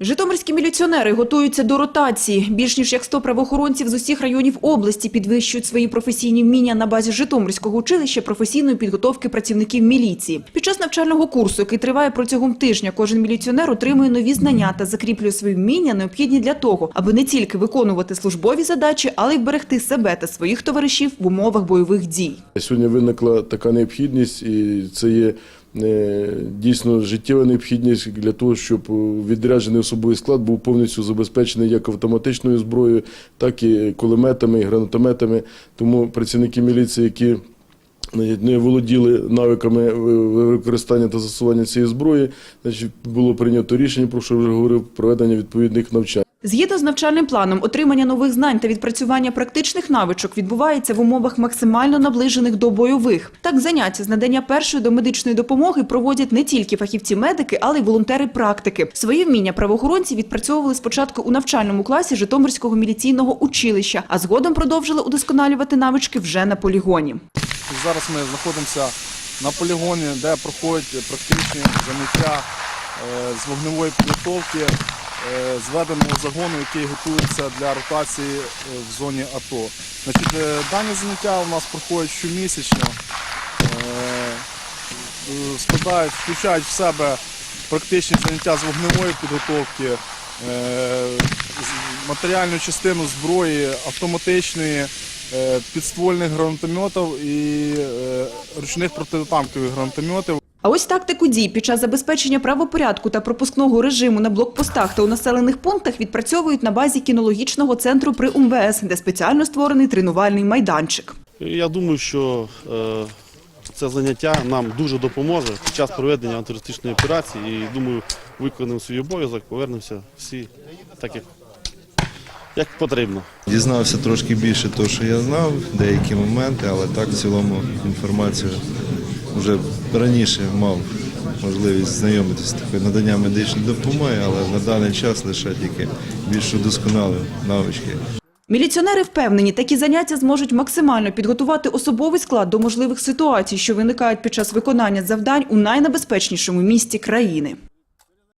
Житомирські міліціонери готуються до ротації. Більш ніж як 100 правоохоронців з усіх районів області підвищують свої професійні вміння на базі Житомирського училища професійної підготовки працівників міліції. Під час навчального курсу, який триває протягом тижня, кожен міліціонер отримує нові знання та закріплює свої вміння, необхідні для того, аби не тільки виконувати службові задачі, але й вберегти себе та своїх товаришів в умовах бойових дій. Сьогодні виникла така необхідність, і це є дійсно життєва необхідність для того, щоб відряджений особовий склад був повністю забезпечений як автоматичною зброєю, так і кулеметами, і гранатометами. Тому працівники міліції, які не володіли навиками використання та застосування цієї зброї, значить, було прийнято рішення, про що вже говорив, проведення відповідних навчань. Згідно з навчальним планом, отримання нових знань та відпрацювання практичних навичок відбувається в умовах максимально наближених до бойових. Так, заняття з надання першої домедичної допомоги проводять не тільки фахівці-медики, але й волонтери-практики. Свої вміння правоохоронці відпрацьовували спочатку у навчальному класі Житомирського міліційного училища, а згодом продовжили удосконалювати навички вже на полігоні. Зараз ми знаходимося на полігоні, де проходять практичні заняття е, з вогневої підготовки зведеного загону, який готується для ротації е, в зоні АТО. Значить, е, дані заняття у нас проходять щомісячно, е, е, складають, включають в себе практичні заняття з вогневої підготовки, е, матеріальну частину зброї, автоматичної, е, підствольних гранатометів і е, ручних протитанкових гранатометів. А ось тактику дій під час забезпечення правопорядку та пропускного режиму на блокпостах та у населених пунктах відпрацьовують на базі кінологічного центру при УМВС, де спеціально створений тренувальний майданчик. Я думаю, що е, це заняття нам дуже допоможе під час проведення антитерористичної операції. І думаю, виконаємо свій обов'язок, повернемося всі так, як, як потрібно. Дізнався трошки більше того, що я знав, деякі моменти, але так в цілому інформацію вже раніше мав можливість знайомитися з такою наданням медичної допомоги, але на даний час лише тільки більш удосконалив навички. Міліціонери впевнені, такі заняття зможуть максимально підготувати особовий склад до можливих ситуацій, що виникають під час виконання завдань у найнебезпечнішому місті країни.